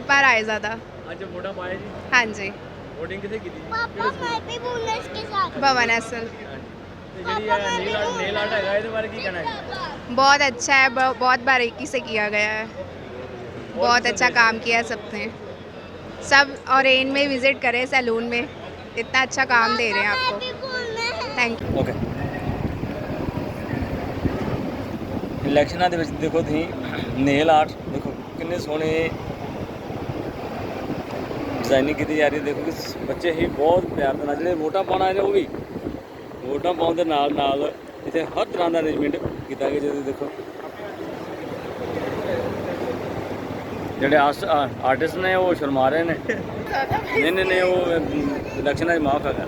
शिल्पा रायज़ादा ਅੱਜ ਵੋਟਾਂ ਪਾਏ ਜੀ हाँ जी VOTING ਕਿੱਥੇ ਕੀਤੀ ਜੀ पापा मैं भी बोलना इसके साथ भवन असल ਤੇ ਜਿਹੜੀ ਇਹ ਨੀਲ ਆਰਟ ਨੇਲ ਆਰਟ ਹੈਗਾ ਇਹਦੇ ਬਾਰੇ ਕੀ ਕਹਿਣਾ ਹੈ बहुत अच्छा है ब- बहुत बारीकी से किया गया है बहुत अच्छा काम किया है सबने सब और एन में विजिट करें सैलून में इतना अच्छा काम दे रहे हैं मैं आपको भी बोलना है थैंक यू ਓਕੇ ਇਲੈਕਸ਼ਨਾਂ ਦੇ ਵਿੱਚ ਦੇਖੋ ਤੁਸੀਂ ਨੇਲ ਆਰਟ ਦੇਖੋ ਕਿੰਨੇ ਸੋਹਣੇ ਡਿਜ਼ਾਈਨਿੰਗ ਕੀਤੀ ਜਾ ਰਹੀ ਹੈ। ਦੇਖੋ ਕਿ ਬੱਚੇ ਹੀ ਬਹੁਤ ਪਿਆਰ ਦੇ ਨਾਲ, ਜਿਹੜੇ ਵੋਟਾਂ ਪਾਉਣਾ ਨੇ ਉਹ ਵੀ ਵੋਟਾਂ ਪਾਉਣ ਦੇ ਨਾਲ ਨਾਲ ਇੱਥੇ ਹਰ ਤਰ੍ਹਾਂ ਦਾ ਅਰੇਂਜਮੈਂਟ ਕੀਤਾ ਗਿਆ ਜਦੋਂ ਦੇਖੋ। ਜਿਹੜੇ ਆਰਟਿਸਟ ਨੇ ਉਹ ਸ਼ਰਮਾ ਰਹੇ ਨੇ। ਨਹੀਂ ਨਹੀਂ ਨਹੀਂ, ਉਹ ਇਲੈਕਸ਼ਨਾਂ 'ਚ ਮਾਫ ਹੈਗਾ।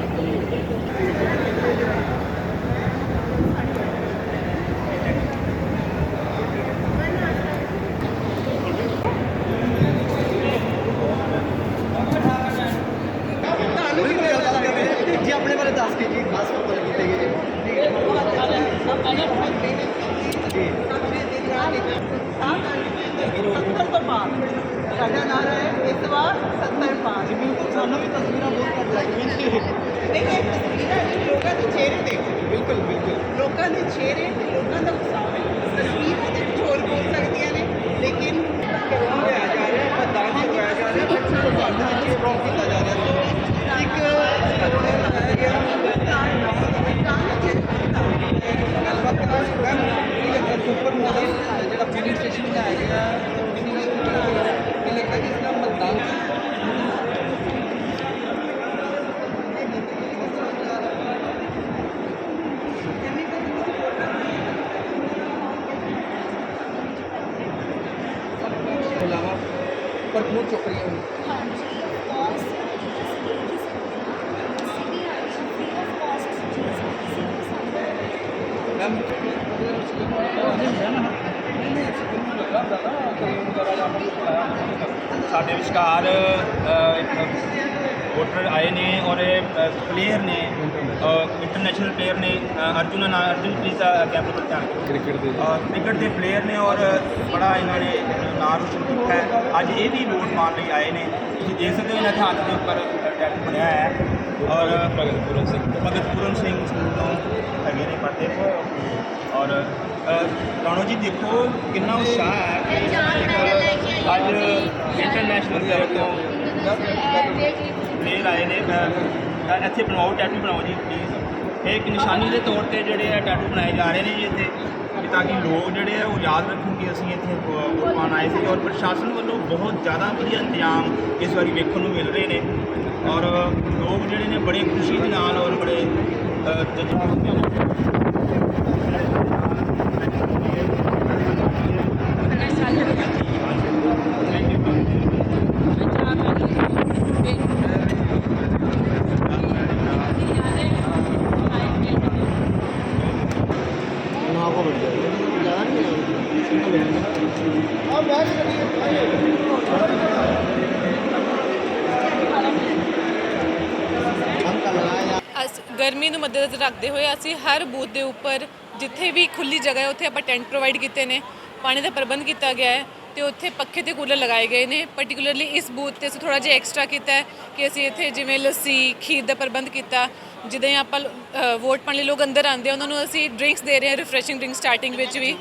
ਜੀ ਆਪਣੇ ਬਾਰੇ ਦੱਸ ਕੇ ਜੀ ਖਾਸ ਕਰ ਕੀਤੇ ਗਏ ਜੀ ਸੱਤਰ ਤੋਂ ਬਾਅਦ ਸਾਡਾ ਨਾਰਾ ਹੈ ਇਸ ਵਾਰ 70 ਪਾਰ ਜੀ ਬਿਲਕੁਲ ਸਾਨੂੰ ਵੀ ਤਸਵੀਰਾਂ ਬਹੁਤ ਘੱਟ ਲੱਗੀਆਂ ਜੀ ਦੇਖੋ ਇਹ ਤਸਵੀਰਾਂ ਵਿੱਚ ਲੋਕਾਂ ਦੇ ਚਿਹਰੇ ਦੇਖੋ ਬਿਲਕੁਲ ਬਿਲਕੁਲ ਲੋਕਾਂ ਦੇ ਚਿਹਰੇ ਤੇ ਲੋਕਾਂ ਦਾ ਉਤਸ਼ਾਹ ਹੈ ਤਸਵੀਰਾਂ ਦੇ ਕੁਝ ਹੋਰ ਬੋਲ ਸਕਦੀਆਂ ਨੇ ਲੇਕਿਨ ਹੋਇਆ ਜਾ ਰਿਹਾ ਹੈ ਮਤਦਾਨ ਹੀ ਹੋਇਆ ਜਾ ਰਿਹਾ ਹੈ ਬੱਚਿਆਂ ਨੂੰ ਘਰ ਦੇ ਵਿੱਚ ਸਟਰੋਂਗ ਕੀਤਾ ਜਾ ਰਿਹਾ ਹੈ ਇੱਕ ਸਟਰਕਚਰ ਬਣਾਇਆ ਗਿਆ ਗੱਲਬਾਤ ਕਰਾਂਗੇ ਮੈਮ ਇਹ ਲੱਗਦਾ ਸੁਪਰ ਮਾਡਲ ਜਿਹੜਾ ਫਿਲਿੰਗ ਸਟੇਸ਼ਨ ਬਣਾਇਆ ਗਿਆ ਕਿੰਨੀ ਇਹ ਲੱਗਦਾ ਕਿ ਇਸ ਦਾ ਮਤਦਾਨ ਤੋਂ ਇਲਾਵਾ ਭਰਪੂਰ ਚੁੱਕ ਸਾਡੇ ਵਿਚਕਾਰ ਵੋਟਰ ਆਏ ਨੇ ਔਰ ਪਲੇਅਰ ਨੇ। ਇੰਟਰਨੈਸ਼ਨਲ ਪਲੇਅਰ ਨੇ ਅ, ਅਰਜੁਨ ਨਾ ਅਰਜੁਨ ਪਲੀਜ਼ ਕੈਪਟਨ ਧਿਆਨ ਕਰੋ ਕ੍ਰਿਕਟ ਦੇ ਕ੍ਰਿਕਟ ਦੇ ਪਲੇਅਰ ਨੇ ਔਰ ਬੜਾ ਇਹਨਾਂ ਨੇ ਨਾਮ ਰੋਸ਼ਨ ਕੀਤਾ ਹੈ। ਅੱਜ ਇਹ ਵੀ ਵੋਟ ਪਾਉਣ ਲਈ ਆਏ ਨੇ। ਤੁਸੀਂ ਦੇਖ ਸਕਦੇ ਹੋ ਇਹਨਾਂ ਦੇ ਹੱਥ ਦੇ ਉੱਪਰ ਟੈਟੂ ਬਣਿਆ ਹੈ। ਔਰ ਭਗਤ ਪੂਰਨ ਸਿੰਘ। ਭਗਤ ਪੂਰਨ ਸਿੰਘ ਸਕੂਲ ਤੋਂ ਹੈਗੇ ਨੇ ਪੜ੍ਹਦੇ ਔਰ ਅ, ਰਾਣੋ ਜੀ ਦੇਖੋ ਕਿੰਨਾ ਉਤਸ਼ਾਹ ਹੈ। ਅੱਜ ਇੰਟਰਨੈਸ਼ਨਲ ਲੈਵਲ ਤੋਂ ਪਲੇਅਰ ਆਏ ਨੇ। ਅ, ਇੱਥੇ ਬਣਾਓ ਟੈਟੂ ਬਣਾਓ ਜੀ ਪਲੀਜ਼ ਇਹ ਇੱਕ ਨਿਸ਼ਾਨੀ ਦੇ ਤੌਰ ਤੇ ਜਿਹੜੇ ਆ ਟੈਟੂ ਬਣਾਏ ਜਾ ਰਹੇ ਨੇ ਜੀ ਇੱਥੇ ਕਿ ਤਾਂ ਕਿ ਲੋਕ ਜਿਹੜੇ ਆ ਉਹ ਯਾਦ ਰੱਖਣ ਕਿ ਅਸੀਂ ਇੱਥੇ ਵੋ- ਆਏ ਸੀ ਔਰ ਪ੍ਰਸ਼ਾਸਨ ਵੱਲੋਂ ਬਹੁਤ ਜ਼ਿਆਦਾ ਵਧੀਆ ਇੰਤਜ਼ਾਮ ਇਸ ਵਾਰੀ ਵੇਖਣ ਨੂੰ ਮਿਲ ਰਹੇ ਨੇ। ਔਰ ਲੋਕ ਜਿਹੜੇ ਨੇ ਬੜੀ ਖੁਸ਼ੀ ਦੇ ਨਾਲ ਔਰ ਬੜੇ ਅ, ਜਜ਼ਬਾਤ ਦੇ ਨਾਲ ਨਾ ਕੋ ਬਣ ਜਾਏ ਜ਼ਿਆਦਾ ਨਹੀਂ ਆ ਬੈਠ ਹਮ ਕਰ ਲਗਾਇਆ ਅਸ ਗਰਮੀ ਨੂੰ ਮੱਦੇਨਜ਼ਰ ਰੱਖਦੇ ਹੋਏ ਅਸੀਂ ਹਰ ਬੂਥ ਦੇ ਉੱਪਰ ਜਿੱਥੇ ਵੀ ਖੁੱਲੀ ਜਗ੍ਹਾ ਹੈ ਉੱਥੇ ਆਪਾਂ ਟੈਂਟ ਪ੍ਰੋਵਾਈਡ ਕੀਤੇ ਨੇ ਪਾਣੀ ਦਾ ਪ੍ਰਬੰਧ ਕੀਤਾ ਗਿਆ ਹੈ ਤੇ ਉੱਥੇ ਪੱਖੇ ਤੇ ਕੂਲਰ ਲਗਾਏ ਗਏ ਨੇ। ਪਾਰਟਿਕੂਲਰਲੀ ਇਸ ਬੂਥ ਤੇ ਅਸੀਂ ਥੋੜਾ ਜਿਹਾ ਐਕਸਟਰਾ ਕੀਤਾ ਹੈ ਕਿ ਅਸੀਂ ਇੱਥੇ ਜਿਵੇਂ ਲੱਸੀ ਖੀਰ ਦਾ ਪ੍ਰਬੰਧ ਕੀਤਾ। ਜਿੱਦਾਂ ਹੀ ਆਪਾਂ ਵੋਟ ਪਾਉਣ ਲਈ ਲੋਕ ਅੰਦਰ ਆਉਂਦੇ ਆ ਉਹਨਾਂ ਨੂੰ ਅਸੀਂ ਡਰਿੰਕਸ ਦੇ ਰਹੇ ਹਾਂ ਰਿਫਰੈਸ਼ਿੰਗ ਡਰਿੰਕ ਸਟਾਰਟਿੰਗ ਵਿੱਚ ਵੀ।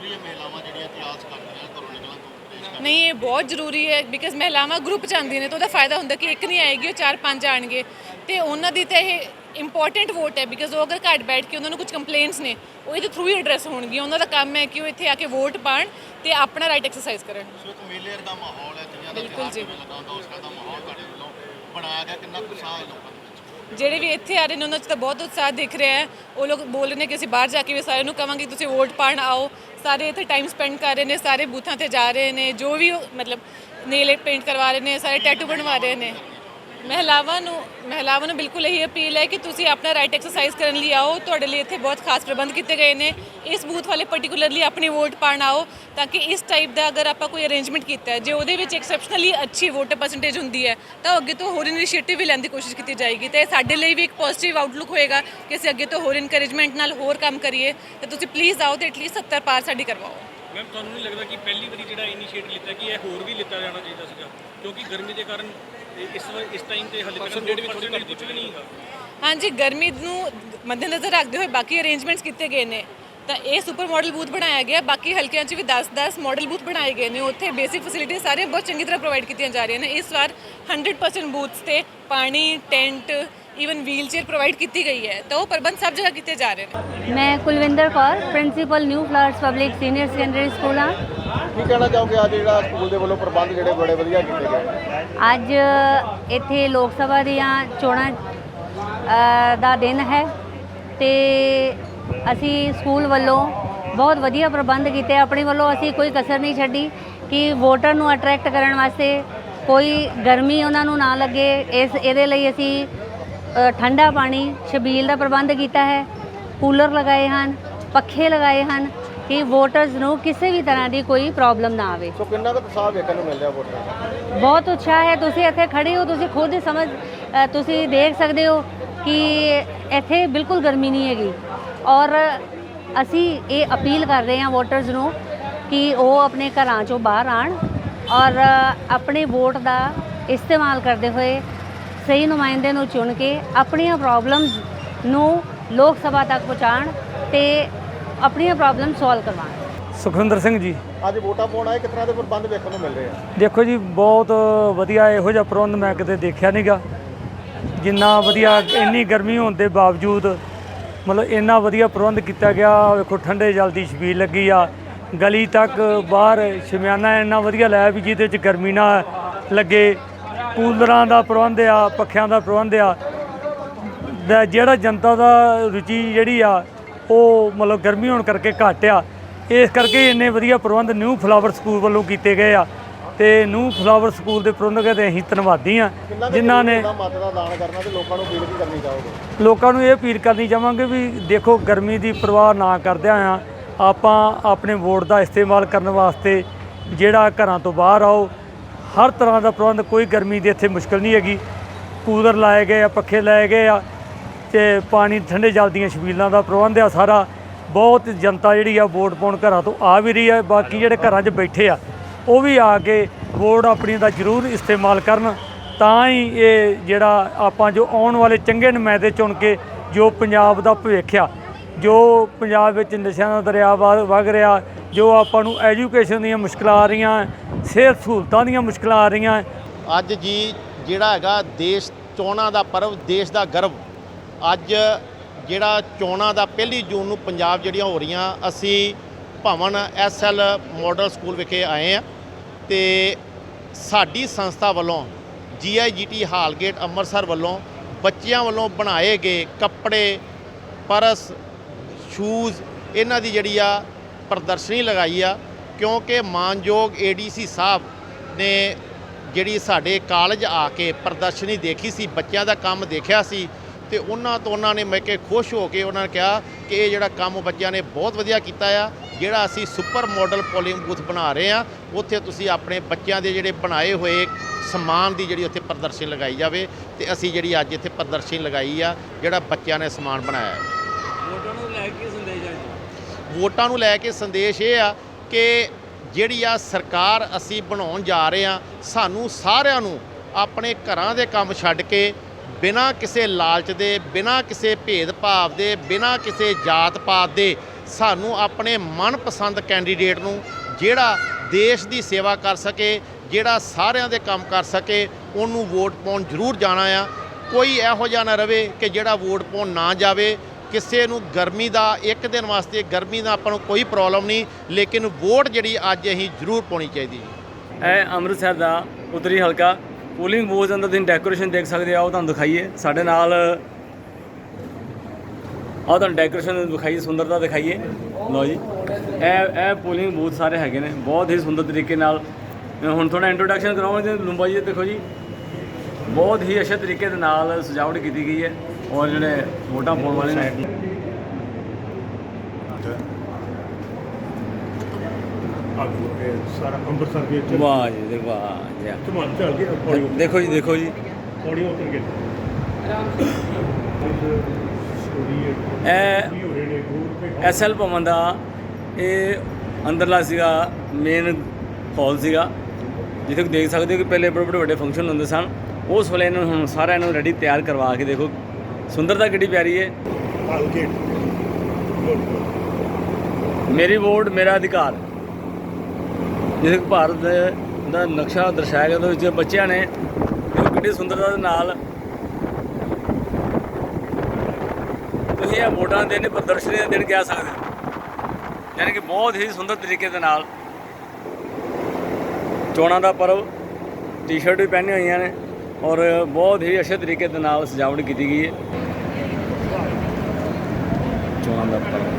ਨਹੀਂ ਇਹ ਬਹੁਤ ਜ਼ਰੂਰੀ ਹੈ ਬਿਕਾਜ਼ ਮਹਿਲਾਵਾਂ ਗਰੁੱਪ ਚ ਆਉਂਦੀਆਂ ਨੇ ਤਾਂ ਉਹਦਾ ਫਾਇਦਾ ਹੁੰਦਾ ਕਿ ਇੱਕ ਨਹੀਂ ਆਏਗੀ ਉਹ ਚਾਰ ਪੰਜ ਆਣਗੇ ਤੇ ਉਹਨਾਂ ਦੀ ਤਾਂ ਇਹ ਇੰਪੋਰਟੈਂਟ ਵੋਟ ਹੈ ਬਿਕਾਜ਼ ਉਹ ਅਗਰ ਘਰ ਬੈਠ ਕੇ ਉਹਨਾਂ ਨੂੰ ਕੁਝ ਕੰਪਲੇਂਟਸ ਨੇ ਉਹ ਇਹਦੇ ਥਰੂ ਹੀ ਐਡਰੈਸ ਹੋਣਗੀਆਂ। ਉਹਨਾਂ ਦਾ ਕੰਮ ਹੈ ਕਿ ਉਹ ਇੱਥੇ ਆ ਕੇ ਵੋਟ ਪਾਣ ਤੇ ਆਪਣਾ ਰਾਈਟ ਐਕਸਰਸਾਈਜ਼ ਕਰਨ। ਸੋ ਇੱਕ ਮੇਲੇ ਦਾ ਮਾਹੌਲ ਹੈ ਜਿੰਨਾਂ ਦਾ ਬਿਲਕੁਲ ਜੀ। ਲੱਗਾ ਹੁੰਦਾ ਉਸ ਦਾ ਮਾਹੌਲ ਤੁਹਾਡੇ ਵੱਲੋਂ ਬਣਾਇਆ ਗਿਆ ਕਿੰਨਾ ਕੁ ਉਤਸ਼ਾਹ ਹੈ ਲੋਕਾਂ ਦੇ ਵਿੱਚ? ਜਿਹੜੇ ਵੀ ਇੱਥੇ ਆ ਰਹੇ ਨੇ ਉਹਨਾਂ 'ਚ ਤਾਂ ਬਹੁਤ ਉਤਸ਼ਾਹ ਦਿਖ ਰਿਹਾ ਹੈ। ਉਹ ਲੋਕ ਬੋਲ ਰਹੇ ਨੇ ਕਿ ਅਸੀਂ ਬਾਹਰ ਜਾ ਕੇ ਵੀ ਸਾਰਿਆਂ ਨੂੰ ਕਵਾਂਗੇ ਕਿ ਤੁਸੀਂ ਵੋਟ ਪਾਣ ਆਓ। ਸਾਰੇ ਇੱਥੇ ਟਾਈਮ ਸਪੈਂਡ ਕਰ ਰਹੇ ਨੇ ਸਾਰੇ ਬੂਥਾਂ ਤੇ ਜਾ ਰਹੇ ਨੇ ਜੋ ਵੀ ਮਤਲਬ ਨੇਲ ਪੇਂਟ ਕਰਵਾ ਰਹੇ ਨੇ ਸਾਰੇ ਟੈਟੂ ਬਣਵਾ ਰਹੇ ਨੇ। ਮਹਿਲਾਵਾਂ ਨੂੰ ਮਹਿਲਾਵਾਂ ਨੂੰ ਬਿਲਕੁਲ ਇਹੀ ਅਪੀਲ ਹੈ ਕਿ ਤੁਸੀਂ ਆਪਣਾ ਰਾਈਟ ਐਕਸਰਸਾਈਜ਼ ਕਰਨ ਲਈ ਆਓ, ਤੁਹਾਡੇ ਲਈ ਇੱਥੇ ਬਹੁਤ ਖਾਸ ਪ੍ਰਬੰਧ ਕੀਤੇ ਗਏ ਨੇ। ਇਸ ਬੂਥ ਵਾਲੇ ਪਾਰਟਿਕੂਲਰਲੀ ਆਪਣੀ ਵੋਟ ਪਾਣ ਆਓ, ਤਾਂ ਕਿ ਇਸ ਟਾਈਪ ਦਾ ਅਗਰ ਆਪਾਂ ਕੋਈ ਅਰੇਂਜਮੈਂਟ ਕੀਤਾ ਹੈ, ਜੇ ਉਹਦੇ ਵਿੱਚ ਐਕਸੈਪਸ਼ਨਲੀ ਅੱਛੀ ਵੋਟਰ ਪਰਸੈਂਟੇਜ ਹੁੰਦੀ ਹੈ, ਤਾਂ ਅੱਗੇ ਤੋਂ ਹੋਰ ਇਨੀਸ਼ੀਏਟਿਵ ਵੀ ਲੈਣ ਦੀ ਕੋਸ਼ਿਸ਼ ਕੀਤੀ ਜਾਏਗੀ। ਤੇ ਸਾਡੇ ਲਈ ਵੀ ਇੱਕ ਪੋਜ਼ਿਟਿਵ ਆਊਟਲੁੱਕ ਹੋਏਗਾ ਕਿ ਅਸੀਂ ਅੱਗੇ ਤੋਂ ਹੋਰ ਇਨਕਰੇਜਮੈਂਟ ਨਾਲ ਹੋਰ ਕੰਮ ਕਰੀਏ। ਤੇ ਤੁਸੀਂ ਪਲੀਜ਼ ਆਓ ਤੇ ਐਟਲੀਸਟ 70 ਪਾਰ ਸਾਡੀ ਕਰਵਾਓ। ਮੈਮ ਤੁਹਾਨੂੰ ਨਹੀਂ ਲੱਗਦਾ ਕਿ ਪਹਿਲੀ ਵਾਰੀ ਜਿਹੜਾ ਇਨੀਸ਼ੀਏਟ ਲਿੱਤਾ, ਕਿ ਇਹ ਹੋਰ ਵੀ ਲਿੱਤਾ ਜਾਣਾ ਚਾਹੀਦਾ ਸੀਗਾ? ਕਿਉਂਕਿ ਗਰਮੀ ਦੇ ਕਾਰਨ ਇਸ ਵਾਰ ਇਸ ਟਾਈਮ ਤੇ ਹਾਲੇ ਤੱਕ ਰੇਟ ਵੀ ਥੋੜੀ ਕੁਝ ਵੀ ਨਹੀਂ ਹੈਗਾ। ਹਾਂਜੀ ਗਰਮੀ ਨੂੰ ਮੱਦੇਨਜ਼ਰ ਰੱਖਦੇ ਹੋਏ ਬਾਕੀ ਅਰੇਂਜਮੈਂਟਸ ਕੀਤੇ ਗਏ ਨੇ। ਤਾਂ ਇਹ ਸੁਪਰ ਮਾਡਲ ਬੂਥ ਬਣਾਇਆ ਗਿਆ ਬਾਕੀ ਹਲਕਿਆਂ 'ਚ ਵੀ 10-10 ਮਾਡਲ ਬੂਥ ਬਣਾਏ ਗਏ ਨੇ। ਉੱਥੇ ਬੇਸਿਕ ਫੈਸਿਲਿਟੀਆਂ ਸਾਰੀਆਂ ਬਹੁਤ ਚੰਗੀ ਤਰ੍ਹਾਂ ਪ੍ਰੋਵਾਈਡ ਕੀਤੀਆਂ ਜਾ ਰਹੀਆਂ ਨੇ। ਇਸ ਵਾਰ 100% ਬੂਥਸ ਤੇ ਪਾਣੀ ਟੈਂਟ ਈਵਨ ਵੀਲਚੇਅਰ ਪ੍ਰੋਵਾਈਡ ਕੀਤੀ ਗਈ ਹੈ ਤਾਂ ਉਹ ਪ੍ਰਬੰਧ ਸਭ ਜਗ੍ਹਾ ਕੀਤੇ ਜਾ ਰਹੇ ਨੇ। ਮੈਂ Kulwinder Kaur principal new flowers public senior secondary school ਹਾਂ। ਕੀ ਕਹਿਣਾ ਚਾਹੋਗੇ ਅੱਜ ਜਿਹੜਾ ਸਕੂਲ ਦੇ ਵੱਲੋਂ ਪ੍ਰਬੰਧ ਜਿਹੜੇ ਬੜੇ ਵਧੀਆ ਕੀਤੇ ਗਏ? ਅੱਜ ਇੱਥੇ ਲੋਕ ਸਭਾ ਦੀਆਂ ਚੋਣਾਂ ਦਾ ਦਿਨ ਹੈ ਤੇ ਅਸੀਂ ਸਕੂਲ ਵੱਲੋਂ ਬਹੁਤ ਵਧੀਆ ਪ੍ਰਬੰਧ ਕੀਤੇ। ਆਪਣੀ ਵੱਲੋਂ ਅਸੀਂ ਕੋਈ ਕਸਰ ਨਹੀਂ ਛੱਡੀ ਕਿ ਵੋਟਰ ਨੂੰ ਅਟਰੈਕਟ ਕਰਨ ਵਾਸਤੇ ਕੋਈ ਗਰਮੀ ਉਹਨਾਂ ਨੂੰ ਨਾ ਲੱਗੇ। ਇਸ ਇਹਦੇ ਲਈ ਅਸੀਂ ਠੰਡਾ ਪਾਣੀ ਛਬੀਲ ਦਾ ਪ੍ਰਬੰਧ ਕੀਤਾ ਹੈ। ਕੂਲਰ ਲਗਾਏ ਹਨ ਪੱਖੇ ਲਗਾਏ ਹਨ ਕਿ ਵੋਟਰਸ ਨੂੰ ਕਿਸੇ ਵੀ ਤਰ੍ਹਾਂ ਦੀ ਕੋਈ ਪ੍ਰੋਬਲਮ ਨਾ ਆਵੇ। ਸੋ ਕਿੰਨਾ ਕੁ ਉਤਸ਼ਾਹ ਵੇਖਣ ਨੂੰ ਮਿਲ ਰਿਹਾ ਵੋਟਰਾਂ ਦਾ ਬਹੁਤ ਉਤਸ਼ਾਹ ਹੈ। ਤੁਸੀਂ ਇੱਥੇ ਖੜੇ ਹੋ ਤੁਸੀਂ ਖੁਦ ਸਮਝ ਤੁਸੀਂ ਦੇਖ ਸਕਦੇ ਹੋ ਕਿ ਇੱਥੇ ਬਿਲਕੁਲ ਗਰਮੀ ਨਹੀਂ ਹੈਗੀ। ਔਰ ਅਸੀਂ ਇਹ ਅਪੀਲ ਕਰ ਰਹੇ ਹਾਂ ਵੋਟਰਸ ਨੂੰ ਕਿ ਉਹ ਆਪਣੇ ਘਰਾਂ ਚੋਂ ਬਾਹਰ ਆਣ ਔਰ ਆਪਣੇ ਵੋਟ ਦਾ ਇਸਤੇਮਾਲ ਕਰਦੇ ਹੋਏ ਸਹੀ ਨੁਮਾਇੰਦੇ ਨੂੰ ਚੁਣ ਕੇ ਆਪਣੀਆਂ ਪ੍ਰੋਬਲਮਸ ਨੂੰ ਲੋਕ ਸਭਾ ਤੱਕ ਪਹੁੰਚਾਉਣ ਤੇ ਆਪਣੀਆਂ ਪ੍ਰੋਬਲਮ ਸੋਲਵ ਕਰਵਾਉਣ। ਸੁਖਵਿੰਦਰ ਸਿੰਘ ਜੀ। ਅੱਜ ਵੋਟਾਂ ਪਾਉਣ ਆਏ ਤਰ੍ਹਾਂ ਦੇ ਪ੍ਰਬੰਧ ਵੇਖਣ ਨੂੰ ਮਿਲ ਰਹੇ ਆ? ਦੇਖੋ ਜੀ ਬਹੁਤ ਵਧੀਆ ਇਹੋ ਜਿਹਾ ਪ੍ਰਬੰਧ ਮੈਂ ਕਿਤੇ ਦੇਖਿਆ ਨਹੀਂਗਾ ਜਿੰਨਾ ਵਧੀਆ ਇੰਨੀ ਗਰਮੀ ਹੋਣ ਦੇ ਬਾਵਜੂਦ ਮਤਲਬ ਇੰਨਾ ਵਧੀਆ ਪ੍ਰਬੰਧ ਕੀਤਾ ਗਿਆ। ਵੇਖੋ ਠੰਡੇ ਜਲ ਦੀ ਛਬੀਲ ਲੱਗੀ ਆ। ਗਲੀ ਤੱਕ ਬਾਹਰ ਸ਼ਮਿਆਨਾ ਇੰਨਾ ਵਧੀਆ ਲਾਇਆ ਵੀ ਜਿਹਦੇ ਵਿੱਚ ਗਰਮੀ ਨਾ ਲੱਗੇ। ਕੂਲਰਾਂ ਦਾ ਪ੍ਰਬੰਧ ਆ ਪੱਖਿਆਂ ਦਾ ਪ੍ਰਬੰਧ ਆ ਦਾ ਜਿਹੜਾ ਜਨਤਾ ਦਾ ਰੁਚੀ ਜਿਹੜੀ ਆ ਉਹ ਮਤਲਬ ਗਰਮੀ ਹੋਣ ਕਰਕੇ ਘੱਟ ਆ। ਇਸ ਕਰਕੇ ਇੰਨੇ ਵਧੀਆ ਪ੍ਰਬੰਧ ਨਿਊ ਫਲਾਵਰ ਸਕੂਲ ਵੱਲੋਂ ਕੀਤੇ ਗਏ ਆ। ਤੇ ਨਿਊ ਫਲਾਵਰ ਸਕੂਲ ਦੇ ਪ੍ਰਬੰਧਕਾਂ ਦੇ ਅਸੀਂ ਧੰਨਵਾਦੀ ਆ ਜਿਨ੍ਹਾਂ ਨੇ ਜ਼ਰੂਰੀ ਹੁੰਦਾ ਮਤ ਦਾ ਦਾਨ ਕਰਨਾ ਤੇ ਲੋਕਾਂ ਨੂੰ ਅਪੀਲ ਕੀ ਕਰਨੀ ਚਾਹੋਗੇ? ਲੋਕਾਂ ਨੂੰ ਇਹ ਅਪੀਲ ਕਰਨੀ ਚਾਹਾਂਗੇ ਵੀ ਦੇਖੋ ਗਰਮੀ ਦੀ ਪਰਵਾਹ ਨਾ ਕਰਦਿਆਂ ਆ ਆਪਾਂ ਆਪਣੇ ਵੋਟ ਦਾ ਇਸਤੇਮਾਲ ਕਰਨ ਵਾਸਤੇ ਜਿਹੜਾ ਘਰਾਂ ਤੋਂ ਬਾਹਰ ਆਓ ਹਰ ਤਰ੍ਹਾਂ ਦਾ ਪ੍ਰਬੰਧ, ਕੋਈ ਗਰਮੀ ਦੀ ਇੱਥੇ ਮੁਸ਼ਕਲ ਨਹੀਂ ਹੈਗੀ। ਕੂਲਰ ਲਾਏ ਗਏ ਆ, ਪੱਖੇ ਲਾਏ ਗਏ ਆ, ਤੇ ਪਾਣੀ ਠੰਡੇ ਜਲ ਦੀਆਂ ਛਬੀਲਾਂ ਦਾ ਪ੍ਰਬੰਧ ਆ ਸਾਰਾ। ਬਹੁਤ ਜਨਤਾ ਜਿਹੜੀ ਆ ਵੋਟ ਪਾਉਣ ਘਰਾਂ ਤੋਂ ਆ ਵੀ ਰਹੀ ਆ, ਬਾਕੀ ਜਿਹੜੇ ਘਰਾਂ 'ਚ ਬੈਠੇ ਆ, ਉਹ ਵੀ ਆ ਕੇ ਵੋਟ ਆਪਣੀ ਦਾ ਜ਼ਰੂਰ ਇਸਤੇਮਾਲ ਕਰਨ। ਤਾਂ ਹੀ ਇਹ ਜਿਹੜਾ ਆਪਾਂ ਜੋ ਆਉਣ ਵਾਲੇ ਚੰਗੇ ਨੁਮਾਇੰਦੇ ਚੁਣ ਕੇ ਜੋ ਪੰਜਾਬ ਦਾ ਭਵਿੱਖ ਆ, ਜੋ ਪੰਜਾਬ ਵਿੱਚ ਨਸ਼ਿਆਂ ਦਾ ਦਰਿਆ ਵਗ ਰਿਹਾ, ਜੋ ਆਪਾਂ ਨੂੰ ਐਜੂਕੇਸ਼ਨ ਦੀਆਂ ਮੁਸ਼ਕਲਾਂ ਆ ਰਹੀਆਂ ਸਿਹਤ ਸਹੂਲਤਾਂ ਦੀਆਂ ਮੁਸ਼ਕਲਾਂ ਆ ਰਹੀਆਂ। ਅੱਜ ਜੀ ਜਿਹੜਾ ਹੈਗਾ ਦੇਸ਼, ਚੋਣਾਂ ਦਾ ਪਰਵ, ਦੇਸ਼ ਦਾ ਗਰਵ। ਅੱਜ ਜਿਹੜਾ ਚੋਣਾਂ ਦਾ ਪਹਿਲੀ ਜੂਨ ਨੂੰ ਪੰਜਾਬ ਜਿਹੜੀਆਂ ਹੋ ਰਹੀਆਂ, ਅਸੀਂ ਭਵਨ ਐਸਐਲ ਮਾਡਲ ਸਕੂਲ ਵਿਖੇ ਆਏ ਆ ਤੇ ਸਾਡੀ ਸੰਸਥਾ ਵੱਲੋਂ ਜੀਆਈਜੀਟੀ ਹਾਲਗੇਟ ਅੰਮ੍ਰਿਤਸਰ ਵੱਲੋਂ ਬੱਚਿਆਂ ਵੱਲੋਂ ਬਣਾਏ ਗਏ ਕੱਪੜੇ, ਪਰਸ, ਸ਼ੂਜ਼, ਇਹਨਾਂ ਦੀ ਜਿਹੜੀ ਆ ਪ੍ਰਦਰਸ਼ਨੀ ਲਗਾਈ ਆ। ਕਿਉਂਕਿ ਮਾਨਯੋਗ ਏਡੀਸੀ ਸਾਹਿਬ ਨੇ ਜਿਹੜੀ ਸਾਡੇ ਕਾਲਜ ਆ ਕੇ ਪ੍ਰਦਰਸ਼ਨੀ ਦੇਖੀ ਸੀ ਬੱਚਿਆਂ ਦਾ ਕੰਮ ਦੇਖਿਆ ਸੀ ਤੇ ਉਹਨਾਂ ਤੋਂ ਉਹਨਾਂ ਨੇ ਮੈਂ ਕਿ ਖੁਸ਼ ਹੋ ਕੇ ਉਹਨਾਂ ਨੇ ਕਿਹਾ ਕਿ ਇਹ ਜਿਹੜਾ ਕੰਮ ਬੱਚਿਆਂ ਨੇ ਬਹੁਤ ਵਧੀਆ ਕੀਤਾ ਆ ਜਿਹੜਾ ਅਸੀਂ ਸੁਪਰ ਮਾਡਲ ਪੋਲਿੰਗ ਬੂਥ ਬਣਾ ਰਹੇ ਆ ਉੱਥੇ ਤੁਸੀਂ ਆਪਣੇ ਬੱਚਿਆਂ ਦੇ ਜਿਹੜੇ ਬਣਾਏ ਹੋਏ ਸਮਾਨ ਦੀ ਜਿਹੜੀ ਉੱਥੇ ਪ੍ਰਦਰਸ਼ਨੀ ਲਗਾਈ ਜਾਵੇ ਤੇ ਅਸੀਂ ਜਿਹੜੀ ਅੱਜ ਇੱਥੇ ਪ੍ਰਦਰਸ਼ਨੀ ਲਗਾਈ ਆ ਜਿਹੜਾ ਬੱਚਿਆਂ ਨੇ ਸਮਾਨ ਬਣਾਇਆ। ਵੋਟਾਂ ਨੂੰ ਲੈ ਕੇ ਸੰਦੇਸ਼ ਆ ਵੋਟਾਂ ਨੂੰ ਲੈ ਕੇ ਸੰਦੇਸ਼ ਇਹ ਆ ਕਿ ਜਿਹੜੀ ਆ ਸਰਕਾਰ ਅਸੀਂ ਬਣਾਉਣ ਜਾ ਰਹੇ ਆ ਸਾਨੂੰ ਸਾਰਿਆਂ ਨੂੰ ਆਪਣੇ ਘਰਾਂ ਦੇ ਕੰਮ ਛੱਡ ਕੇ ਬਿਨਾਂ ਕਿਸੇ ਲਾਲਚ ਦੇ, ਬਿਨਾਂ ਕਿਸੇ ਭੇਦਭਾਵ ਦੇ, ਬਿਨਾਂ ਕਿਸੇ ਜਾਤ ਪਾਤ ਦੇ ਸਾਨੂੰ ਆਪਣੇ ਮਨਪਸੰਦ ਕੈਂਡੀਡੇਟ ਨੂੰ ਜਿਹੜਾ ਦੇਸ਼ ਦੀ ਸੇਵਾ ਕਰ ਸਕੇ, ਜਿਹੜਾ ਸਾਰਿਆਂ ਦੇ ਕੰਮ ਕਰ ਸਕੇ, ਉਹਨੂੰ ਵੋਟ ਪਾਉਣ ਜ਼ਰੂਰ ਜਾਣਾ ਆ। ਕੋਈ ਇਹੋ ਜਿਹਾ ਨਾ ਰਵੇ ਕਿ ਜਿਹੜਾ ਵੋਟ ਪਾਉਣ ਨਾ ਜਾਵੇ। ਕਿਸੇ ਨੂੰ ਗਰਮੀ ਦਾ, ਇੱਕ ਦਿਨ ਵਾਸਤੇ ਗਰਮੀ ਦਾ ਆਪਾਂ ਨੂੰ ਕੋਈ ਪ੍ਰੋਬਲਮ ਨਹੀਂ, ਲੇਕਿਨ ਵੋਟ ਜਿਹੜੀ ਅੱਜ ਅਸੀਂ ਜ਼ਰੂਰ ਪਾਉਣੀ ਚਾਹੀਦੀ ਹੈ ਇਹ ਅੰਮ੍ਰਿਤਸਰ ਦਾ ਉੱਤਰੀ ਹਲਕਾ, ਪੋਲਿੰਗ ਬੂਥ ਅੰਦਰ ਤੁਸੀਂ ਡੈਕੋਰੇਸ਼ਨ ਦੇਖ ਸਕਦੇ ਆ, ਉਹ ਤੁਹਾਨੂੰ ਦਿਖਾਈਏ। ਸਾਡੇ ਨਾਲ ਆਹ ਤੁਹਾਨੂੰ ਡੈਕੋਰੇਸ਼ਨ ਦਿਖਾਈਏ, ਸੁੰਦਰਤਾ ਦਿਖਾਈਏ। ਲਓ ਜੀ। ਇਹ ਇਹ ਪੋਲਿੰਗ ਬੂਥ ਸਾਰੇ ਹੈਗੇ ਨੇ, ਬਹੁਤ ਹੀ ਸੁੰਦਰ ਤਰੀਕੇ ਨਾਲ। ਹੁਣ ਥੋੜਾ ਇੰਟਰੋਡਕਸ਼ਨ ਕਰਾਉਂਗਾ, ਜੀ ਲੰਬਾ ਜੀ ਦੇਖੋ ਜੀ। ਬਹੁਤ ਹੀ ਅੱਛੇ ਤਰੀਕੇ ਦੇ ਨਾਲ ਸਜਾਵਟ ਕੀਤੀ ਗਈ ਹੈ। ਔਰ ਜਿਹੜੇ ਵੋਟਾਂ ਪਾਉਣ ਵਾਲੇ ਨੇ। ਸਾਰਾ ਅੰਮ੍ਰਿਤਸਰ ਦੇ ਵਾਹ ਜੀ ਦੇ ਵਾਹ ਜੀ ਧਮਾਨ ਚੱਲ ਗਿਆ ਦੇਖੋ ਜੀ ਦੇਖੋ ਜੀ। ਪੌੜੀ ਉਤਰ ਗਏ ਇਹ ਐਸਐਲ ਭਵਨ ਦਾ ਇਹ ਅੰਦਰਲਾ ਸੀਗਾ ਮੇਨ ਹਾਲ ਸੀਗਾ। ਜਿੱਥੇ ਦੇਖ ਸਕਦੇ ਹੋ ਕਿ ਪਹਿਲੇ ਬੜੇ ਬੜੇ ਵੱਡੇ ਫੰਕਸ਼ਨ ਹੁੰਦੇ ਸਨ। ਉਸ ਵੇਲੇ ਇਹਨਾਂ ਨੂੰ ਹੁਣ ਸਾਰਾ ਇਹਨਾਂ ਨੂੰ ਰੈਡੀ ਤਿਆਰ ਕਰਵਾ ਕੇ ਦੇਖੋ ਸੁੰਦਰਤਾ ਕਿੱਡੀ ਪਿਆਰੀ ਹੈ ਮੇਰੀ ਵੋਟ ਮੇਰਾ ਅਧਿਕਾਰ। ਕਿ ਭਾਰਤ ਦੇ- ਨਕਸ਼ਾ ਦਰਸਾਇਆ ਗਿਆ ਉਹਦੇ ਵਿੱਚ ਬੱਚਿਆਂ ਨੇ ਕਿੰਨੀ ਸੁੰਦਰਤਾ ਦੇ ਨਾਲ ਤੁਸੀਂ ਇਹ ਵੋਟਾਂ ਦੇ ਨੇ ਪ੍ਰਦਰਸ਼ਨੀ ਦੇ ਦਿਨ ਕਹਿ ਸਕਦੇ। ਯਾਨੀ ਕਿ ਬਹੁਤ ਹੀ ਸੁੰਦਰ ਤਰੀਕੇ ਦੇ ਨਾਲ ਚੋਣਾਂ ਦਾ ਪਰਵ ਟੀ-ਸ਼ਰਟ ਵੀ ਪਹਿਨੀਆਂ ਹੋਈਆਂ ਨੇ। ਔਰ ਬਹੁਤ ਹੀ ਅੱਛੇ ਤਰੀਕੇ ਦੇ ਨਾਲ ਸਜਾਵਟ ਕੀਤੀ ਗਈ ਹੈ। ਚੋਣਾਂ ਦਾ ਪਰਵ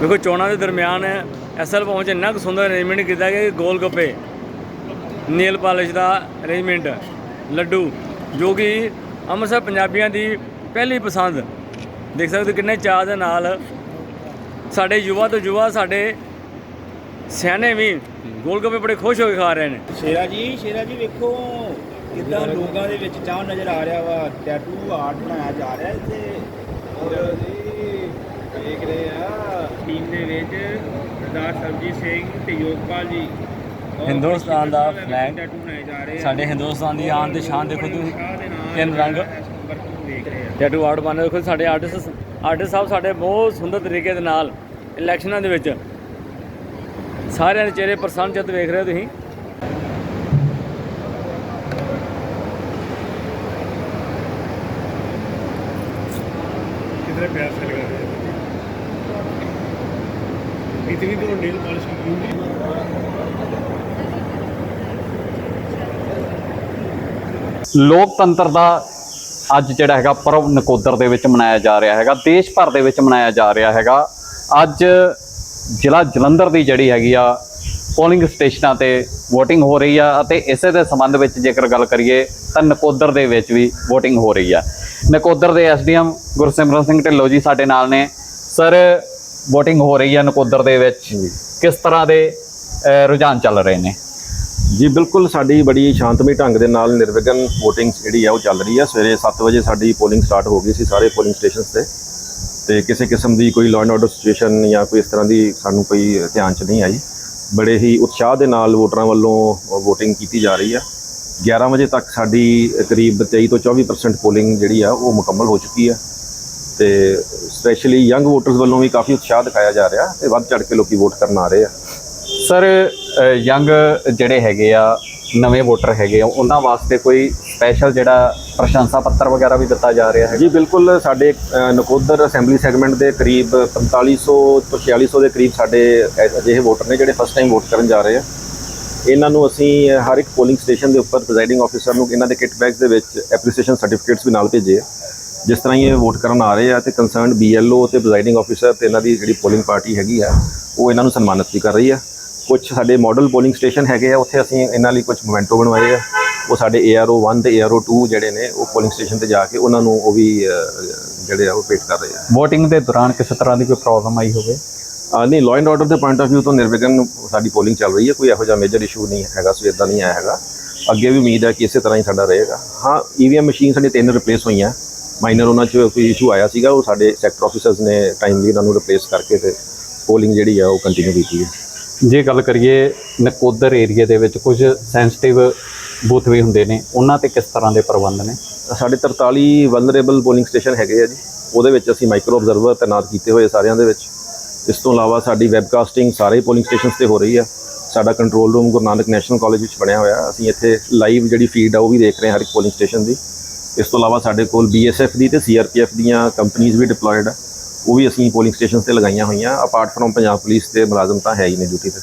ਦੇਖੋ, ਚੋਣਾਂ ਦੇ ਦਰਮਿਆਨ ਐਸਐਲ ਭਵਨ 'ਚ ਇੰਨਾ ਕੁ ਸੁੰਦਰ ਅਰੇਂਜਮੈਂਟ ਕੀਤਾ ਗਿਆ ਕਿ ਗੋਲ ਗੱਪੇ ਨੀਲ ਪਾਲਿਸ਼ ਦਾ ਅਰੇਂਜਮੈਂਟ ਲੱਡੂ, ਜੋ ਕਿ ਅੰਮ੍ਰਿਤਸਰ ਪੰਜਾਬੀਆਂ ਦੀ ਪਹਿਲੀ ਪਸੰਦ। ਦੇਖ ਸਕਦੇ ਹੋ ਕਿੰਨੇ ਚਾਅ ਦੇ ਨਾਲ ਸਾਡੇ ਯੁਵਾ ਤੋਂ ਯੁਵਾ ਸਾਡੇ ਸਿਆਣੇ ਵੀ ਗੋਲ ਗੱਪੇ ਬੜੇ ਖੁਸ਼ ਹੋ ਕੇ ਖਾ ਰਹੇ ਨੇ। ਸ਼ੇਰਾ ਜੀ ਸ਼ੇਰਾ ਜੀ ਵੇਖੋ ਕਿੱਦਾਂ ਲੋਕਾਂ ਦੇ ਵਿੱਚ ਚਾਹ ਨਜ਼ਰ ਆ ਰਿਹਾ ਵਾ। ਟੈਟੂ ਆਰਟ ਬਣਾਇਆ ਜਾ ਰਿਹਾ ਇੱਥੇ। ਔਰ ਜੀ ਦੇਖ ਰਹੇ ਆ। ਟੀਮ ਦੇ ਵਿੱਚ ਸਰਦਾਰ ਸਰਜੀਤ ਸਿੰਘ ਤੇ ਯੋਗਪਾਲ ਜੀ। ਹਿੰਦੁਸਤਾਨ ਦਾ ਆ। ਸਾਡੇ ਹਿੰਦੁਸਤਾਨ ਦੀ ਆਨ ਤੇ ਸ਼ਾਨ ਦੇਖੋ ਤੁਸੀਂ। ਤਿੰਨ ਰੰਗ। ਟੈਟੂ ਆਰਟ ਬਣਾਉਂਦੇ ਦੇਖੋ ਸਾਡੇ ਆਰਟਿਸਟ ਆਰਟਿਸਟ ਸਾਹਿਬ ਸਾਡੇ ਬਹੁਤ ਸੁੰਦਰ ਤਰੀਕੇ ਦੇ ਨਾਲ ਇਲੈਕਸ਼ਨਾਂ ਦੇ ਵਿੱਚ ਸਾਰਿਆਂ ਦੇ ਚਿਹਰੇ ਪ੍ਰਸੰਨ ਚਿੱਤ ਵੇਖ ਰਹੇ ਤੁਸੀਂ। ਕਿਧਰੇ ਪਿਆਸ ਲਗਾ ਰਹੇ ਹੋ? ਇਹ ਨੀਲ ਪਾਲਿਸ਼ ਕੀਤੀ ਹੁੰਦੀ ਲੋਕਤੰਤਰ ਦਾ ਅੱਜ ਜਿਹੜਾ ਹੈਗਾ ਪਰਵ ਨਕੋਦਰ ਦੇ ਵਿੱਚ ਮਨਾਇਆ ਜਾ ਰਿਹਾ ਹੈਗਾ ਦੇਸ਼ ਭਰ ਦੇ ਵਿੱਚ ਮਨਾਇਆ ਜਾ ਰਿਹਾ ਹੈਗਾ। ਅੱਜ ਜ਼ਿਲ੍ਹਾ ਜਲੰਧਰ ਦੀ ਜਿਹੜੀ ਹੈਗੀ ਆ ਪੋਲਿੰਗ ਸਟੇਸ਼ਨਾਂ ਤੇ VOTING ਹੋ ਰਹੀ ਆ ਅਤੇ ਇਸੇ ਦੇ ਸੰਬੰਧ ਵਿੱਚ ਜੇਕਰ ਗੱਲ ਕਰੀਏ ਤਾਂ ਨਕੋਦਰ ਦੇ ਵਿੱਚ ਵੀ VOTING ਹੋ ਰਹੀ ਆ। ਨਕੋਦਰ ਦੇ ਐਸਡੀਐਮ ਗੁਰਸਿਮਰਨ ਸਿੰਘ ਢਿੱਲੋਂ ਜੀ ਸਾਡੇ ਨਾਲ ਨੇ। ਸਰ VOTING ਹੋ ਰਹੀ ਆ ਨਕੋਦਰ ਦੇ ਵਿੱਚ। ਕਿਸ ਤਰ੍ਹਾਂ ਦੇ ਰੁਝਾਨ ਚੱਲ ਰਹੇ ਨੇ? ਜੀ, ਬਿਲਕੁਲ ਸਾਡੀ ਬੜੀ ਸ਼ਾਂਤਮਈ ਢੰਗ ਦੇ ਨਾਲ ਨਿਰਵਿਘਨ VOTING ਜਿਹੜੀ ਆ ਉਹ ਚੱਲ ਰਹੀ ਆ। ਸਵੇਰੇ 7 ਵਜੇ ਸਾਡੀ ਪੋਲਿੰਗ ਸਟਾਰਟ ਹੋ ਗਈ ਸੀ ਸਾਰੇ ਪੋਲਿੰਗ ਸਟੇਸ਼ਨਸ ਤੇ। ਤੇ ਕਿਸੇ ਕਿਸਮ ਦੀ ਕੋਈ ਲਾਅ ਐਂਡ ਆਰਡਰ ਸਿਚੁਏਸ਼ਨ ਜਾਂ ਕੋਈ ਇਸ ਤਰ੍ਹਾਂ ਦੀ ਸਾਨੂੰ ਕੋਈ ਧਿਆਨ 'ਚ ਨਹੀਂ ਆਈ। ਬੜੇ ਹੀ ਉਤਸ਼ਾਹ ਦੇ ਨਾਲ ਵੋਟਰਾਂ ਵੱਲੋਂ VOTING ਕੀਤੀ ਜਾ ਰਹੀ ਆ। 11 ਵਜੇ ਤੱਕ ਸਾਡੀ ਕਰੀਬ 23 ਤੋਂ 24% ਪੋਲਿੰਗ ਜਿਹੜੀ ਆ ਉਹ ਮੁਕੰਮਲ ਹੋ ਚੁੱਕੀ ਆ। ਤੇ ਸਪੈਸ਼ਲੀ ਯੰਗ ਵੋਟਰਸ ਵੱਲੋਂ ਵੀ ਕਾਫੀ ਉਤਸ਼ਾਹ ਦਿਖਾਇਆ ਜਾ ਰਿਹਾ ਤੇ ਵੱਧ ਚੜ ਕੇ ਲੋਕੀ ਵੋਟ ਕਰਨ ਆ ਰਹੇ ਆ। ਸਰ ਯੰਗ ਜਿਹੜੇ ਹੈਗੇ ਆ, ਨਵੇਂ ਵੋਟਰ ਹੈਗੇ ਆ, ਉਹਨਾਂ ਵਾਸਤੇ ਕੋਈ ਸਪੈਸ਼ਲ ਜਿਹੜਾ ਪ੍ਰਸ਼ੰਸਾ ਪੱਤਰ ਵਗੈਰਾ ਵੀ ਦਿੱਤਾ ਜਾ ਰਿਹਾ ਹੈ ਜੀ, ਬਿਲਕੁਲ ਸਾਡੇ ਨਕੋਦਰ ਅਸੈਂਬਲੀ ਸੈਗਮੈਂਟ ਦੇ ਕਰੀਬ 4500 ਤੋਂ 4600 ਦੇ ਕਰੀਬ ਸਾਡੇ ਅਜਿਹੇ ਵੋਟਰ ਨੇ ਜਿਹੜੇ ਫਸਟ ਟਾਈਮ ਵੋਟ ਕਰਨ ਜਾ ਰਹੇ ਆ। ਇਹਨਾਂ ਨੂੰ ਅਸੀਂ ਹਰ ਇੱਕ ਪੋਲਿੰਗ ਸਟੇਸ਼ਨ ਦੇ ਉੱਪਰ ਪ੍ਰੈਜ਼ਾਈਡਿੰਗ ਆਫੀਸਰ ਨੂੰ ਇਹਨਾਂ ਦੇ ਕਿਟ ਬੈਗਸ ਦੇ ਵਿੱਚ ਐਪਰੀਸੀਏਸ਼ਨ ਸਰਟੀਫਿਕੇਟਸ ਵੀ ਨਾਲ ਭੇਜੇ ਆ। ਜਿਸ ਤਰ੍ਹਾਂ ਹੀ ਇਹ ਵੋਟ ਕਰਨ ਆ ਰਹੇ ਆ ਤੇ ਕੰਸਰਨਡ ਬੀਐਲਓ ਤੇ ਪ੍ਰੈਜ਼ਾਈਡਿੰਗ ਆਫੀਸਰ ਤੇ ਇਹਨਾਂ ਦੀ ਜਿਹੜੀ ਪੋਲਿੰਗ ਪਾਰਟੀ ਹੈਗੀ ਆ, ਉਹ ਇਹਨਾਂ ਨੂੰ ਸਨਮਾਨਿਤ ਵੀ ਕਰ ਰਹੀ ਆ। ਕੁਝ ਸਾਡੇ ਮਾਡਲ ਪੋਲਿੰਗ ਸਟੇਸ਼ਨ ਹੈਗੇ ਆ ਉੱਥੇ ਅਸੀਂ ਇਹਨਾਂ ਲਈ ਕੁਝ ਮੋਮੈਂਟੋ ਬਣਵਾਏ ਆ। ਉਹ ਸਾਡੇ ARO 1 ਤੇ ARO 2 ਜਿਹੜੇ ਨੇ ਉਹ ਪੋਲਿੰਗ ਸਟੇਸ਼ਨ ਤੇ ਜਾ ਕੇ ਉਹਨਾਂ ਨੂੰ ਉਹ ਵੀ ਜਿਹੜੇ ਆ ਉਹ ਭੇਟ ਕਰ ਰਹੇ ਆ। VOTING ਦੇ ਦੌਰਾਨ ਕਿਸੇ ਤਰ੍ਹਾਂ ਦੀ ਕੋਈ ਪ੍ਰੋਬਲਮ ਆਈ ਹੋਵੇ? ਨਹੀਂ ਲਾਅ ਐਂਡ ਆਰਡਰ ਦੇ ਪੁਆਇੰਟ ਆਫ View ਤੋਂ ਨਿਰਵਿਘਨ ਸਾਡੀ ਪੋਲਿੰਗ ਚੱਲ ਰਹੀ ਹੈ। ਕੋਈ ਇਹੋ ਜਿਹਾ ਮੇਜਰ ਇਸ਼ੂ ਨਹੀਂ ਹੈਗਾ ਸਵੇਰ ਦਾ ਨਹੀਂ ਆਇਆ ਹੈਗਾ। ਅੱਗੇ ਵੀ ਉਮੀਦ ਹੈ ਕਿ ਇਸੇ ਤਰ੍ਹਾਂ ਹੀ ਸਾਡਾ ਰਹੇਗਾ। ਹਾਂ ਈਵੀਐਮ ਮਸ਼ੀਨ ਸਾਡੇ ਤਿੰਨ ਰਿਪਲੇਸ ਹੋਈਆਂ। ਮਾਈਨਰ ਉਹਨਾਂ 'ਚ ਕੋਈ ਇਸ਼ੂ ਆਇਆ ਸੀਗਾ ਉਹ ਸਾਡੇ ਸੈਕਟਰ ਆਫੀਸਰਸ ਨੇ ਟਾਈਮਲੀ ਉਹਨਾਂ ਨੂੰ ਰਿਪਲੇਸ ਕਰਕੇ ਤੇ ਪੋਲਿੰਗ ਜਿਹੜੀ ਆ ਉਹ ਕੰਟੀਨਿਊ ਕੀਤੀ ਹੈ। ਜੇ ਗੱਲ ਕਰੀਏ ਨਕੋਦਰ ਏਰੀਆ ਦੇ ਵਿੱਚ ਕੁਝ ਸੈਂਸਿਟਿਵ ਬੂਥ ਵੀ ਹੁੰਦੇ ਨੇ, ਉਹਨਾਂ ਤੇ ਕਿਸ ਤਰ੍ਹਾਂ ਦੇ ਪ੍ਰਬੰਧ ਨੇ? ਸਾਡੇ 43 ਵਲਨਰੇਬਲ ਪੋਲਿੰਗ ਸਟੇਸ਼ਨ ਹੈਗੇ ਆ ਜੀ। ਉਹਦੇ ਵਿੱਚ ਅਸੀਂ ਮਾਈਕਰੋ ਆਬਜ਼ਰਵਰ ਤਾਇਨਾਤ ਕੀਤੇ ਹੋਏ ਸਾਰਿਆਂ ਦੇ ਵਿੱਚ। ਇਸ ਤੋਂ ਇਲਾਵਾ ਸਾਡੀ ਵੈਬਕਾਸਟਿੰਗ ਸਾਰੇ ਪੋਲਿੰਗ ਸਟੇਸ਼ਨਸ ਤੇ ਹੋ ਰਹੀ ਆ। ਸਾਡਾ control room Guru Nanak national college ਵਿੱਚ ਬਣਿਆ ਹੋਇਆ। ਅਸੀਂ ਇੱਥੇ ਲਾਈਵ ਜਿਹੜੀ ਫੀਡ ਆ ਉਹ ਵੀ ਦੇਖ ਰਹੇ ਹਾਂ ਹਰ ਇੱਕ ਪੋਲਿੰਗ ਸਟੇਸ਼ਨ ਦੀ। ਇਸ ਤੋਂ ਇਲਾਵਾ ਸਾਡੇ ਕੋਲ ਬੀਐਸਐਫ ਦੀ ਤੇ ਸੀਆਰਪੀਐਫ ਦੀਆਂ ਕੰਪਨੀਆਂ ਵੀ ਡਿਪਲੋਇਡ ਆ। ਉਹ ਵੀ ਅਸੀਂ ਪੋਲਿੰਗ ਸਟੇਸ਼ਨਸ ਤੇ ਲਗਾਈਆਂ ਹੋਈਆਂ ਅਪਾਰਟ ਫਰੋਮ ਪੰਜਾਬ ਪੁਲਿਸ ਦੇ ਮੁਲਾਜ਼ਮ ਤਾਂ ਹੈ ਹੀ ਨੇ ਡਿਊਟੀ ਤੇ।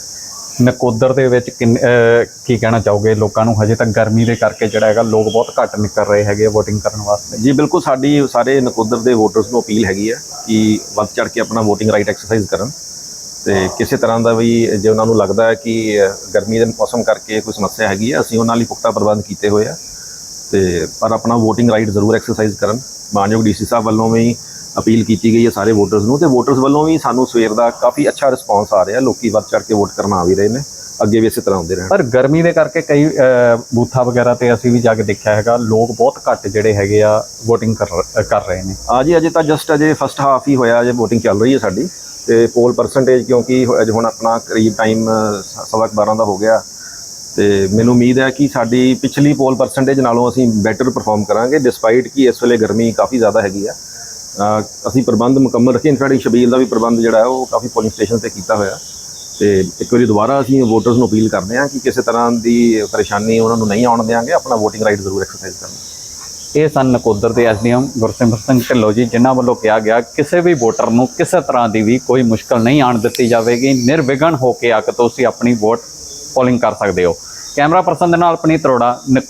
ਨਕੋਦਰ ਦੇ ਵਿੱਚ ਕੀ ਕਹਿਣਾ ਚਾਹੋਗੇ? ਲੋਕਾਂ ਨੂੰ ਹਜੇ ਤੱਕ ਗਰਮੀ ਦੇ ਕਰਕੇ ਜਿਹੜਾ ਹੈਗਾ ਲੋਕ ਬਹੁਤ ਘੱਟ ਨਿਕਲ ਰਹੇ ਹੈਗੇ VOTING ਕਰਨ ਵਾਸਤੇ। ਜੀ ਬਿਲਕੁਲ ਸਾਡੀ ਸਾਰੇ ਨਕੋਦਰ ਦੇ ਵੋਟਰਸ ਨੂੰ ਅਪੀਲ ਹੈਗੀ ਹੈ ਕਿ ਵੱਧ ਚੜ ਕੇ ਆਪਣਾ VOTING ਰਾਈਟ ਐਕਸਰਸਾਈਜ਼ ਕਰਨ। ਤੇ ਕਿਸੇ ਤਰ੍ਹਾਂ ਦਾ ਵੀ ਜੇ ਉਹਨਾਂ ਨੂੰ ਲੱਗਦਾ ਹੈ ਕਿ ਗਰਮੀ ਦੇ ਮੌਸਮ ਕਰਕੇ ਕੋਈ ਸਮੱਸਿਆ ਹੈਗੀ ਹੈ ਅਸੀਂ ਉਹਨਾਂ ਲਈ ਪੁਖਤਾ ਪ੍ਰਬੰਧ ਕੀਤੇ ਹੋਏ ਆ। ਤੇ ਪਰ ਆਪਣਾ VOTING ਰਾਈਟ ਜ਼ਰੂਰ ਐਕਸਰਸਾਈਜ਼ ਕਰਨ। ਮਾਨਯੋਗ ਡੀਸੀ ਸਾਹਿਬ ਵੱਲੋਂ ਵੀ ਅਪੀਲ ਕੀਤੀ ਗਈ ਹੈ ਸਾਰੇ ਵੋਟਰਸ ਨੂੰ ਤੇ ਵੋਟਰਸ ਵੱਲੋਂ ਵੀ ਸਾਨੂੰ ਸਵੇਰ ਦਾ ਕਾਫੀ ਅੱਛਾ ਰਿਸਪਾਂਸ ਆ ਰਿਹਾ ਲੋਕੀ ਵੱਧ ਚੜ ਕੇ ਵੋਟ ਕਰਨ ਆ ਵੀ ਰਹੇ ਨੇ ਅੱਗੇ ਵੀ ਇਸੇ ਤਰ੍ਹਾਂ ਹੁੰਦੇ ਰਹਿਣ। ਪਰ ਗਰਮੀ ਦੇ ਕਰਕੇ ਕਈ ਬੂਥਾਂ ਵਗੈਰਾ ਤੇ ਅਸੀਂ ਵੀ ਜਾ ਕੇ ਦੇਖਿਆ ਹੈਗਾ ਲੋਕ ਬਹੁਤ ਘੱਟ ਜਿਹੜੇ ਹੈਗੇ ਆ VOTING ਕਰ ਰਹੇ ਨੇ। ਆ ਜੀ ਅਜੇ ਤਾਂ ਜਸਟ ਅਜੇ ਫਸਟ ਹਾਫ ਹੀ ਹੋਇਆ ਅਜੇ VOTING ਚੱਲ ਰਹੀ ਹੈ ਸਾਡੀ ਤੇ ਪੋਲ ਪਰਸੈਂਟੇਜ ਕਿਉਂਕਿ ਅਜੇ ਹੁਣ ਆਪਣਾ ਕਰੀਬ ਟਾਈਮ ਸਵਾ ਕੁ 12 ਦਾ ਹੋ ਗਿਆ ਤੇ ਮੈਨੂੰ ਉਮੀਦ ਹੈ ਕਿ ਸਾਡੀ ਪਿਛਲੀ ਪੋਲ ਪਰਸੈਂਟੇਜ ਨਾਲੋਂ ਅਸੀਂ ਬੈਟਰ ਪਰਫਾਰਮ ਕਰਾਂਗੇ ਡਿਸਪਾਈਟ ਕਿ ਇਸ ਵੇਲੇ ਗਰਮੀ ਕਾਫੀ ਜ਼ਿਆਦਾ ਹੈਗੀ ਆ। ਅਸੀਂ ਪ੍ਰਬੰਧ ਮੁਕੰਮਲ ਰੱਖੇ। ਇਨਫੈਕਟ ਸ਼ਬੀਲ ਦਾ ਵੀ ਪ੍ਰਬੰਧ ਜਿਹੜਾ ਹੈ, ਉਹ ਕਾਫੀ ਪੋਲਿੰਗ ਸਟੇਸ਼ਨ ਤੇ ਕੀਤਾ ਹੋਇਆ। ਤੇ ਇੱਕ ਵਾਰੀ ਦੁਬਾਰਾ ਅਸੀਂ ਵੋਟਰਸ ਨੂੰ ਅਪੀਲ ਕਰਦੇ ਹਾਂ ਕਿ ਕਿਸੇ ਤਰ੍ਹਾਂ ਦੀ ਪਰੇਸ਼ਾਨੀ ਉਹਨਾਂ ਨੂੰ ਨਹੀਂ ਆਉਣ ਦੇਵਾਂਗੇ ਆਪਣਾ ਵੋਟਿੰਗ ਰਾਈਟ ਜ਼ਰੂਰ ਐਕਸਰਸਾਈਜ਼ ਕਰਨ। ਇਹ ਸਨ ਨਕੋਦਰ ਦੇ ਐਸਡੀਐਮ ਗੁਰਸਿਮਰ ਸਿੰਘ ਢਿੱਲੋਂ ਜੀ, ਜਿਨ੍ਹਾਂ ਵੱਲੋਂ ਕਿਹਾ ਗਿਆ ਕਿਸੇ ਵੀ ਵੋਟਰ ਨੂੰ ਕਿਸੇ ਤਰ੍ਹਾਂ ਦੀ ਵੀ ਕੋਈ ਮੁਸ਼ਕਲ ਨਹੀਂ ਆਣ ਦਿੱਤੀ ਜਾਵੇਗੀ। ਨਿਰਵਿਘਨ ਹੋ ਕੇ ਆ ਕੇ ਤੁਸੀਂ ਆਪਣੀ ਵੋਟ ਪੋਲਿੰਗ ਕਰ ਸਕਦੇ ਹੋ। ਕੈਮਰਾ ਪਰਸਨ ਦੇ ਨਾਲ ਆਪਣੀ ਤਰੋੜਾ ਨਕੋ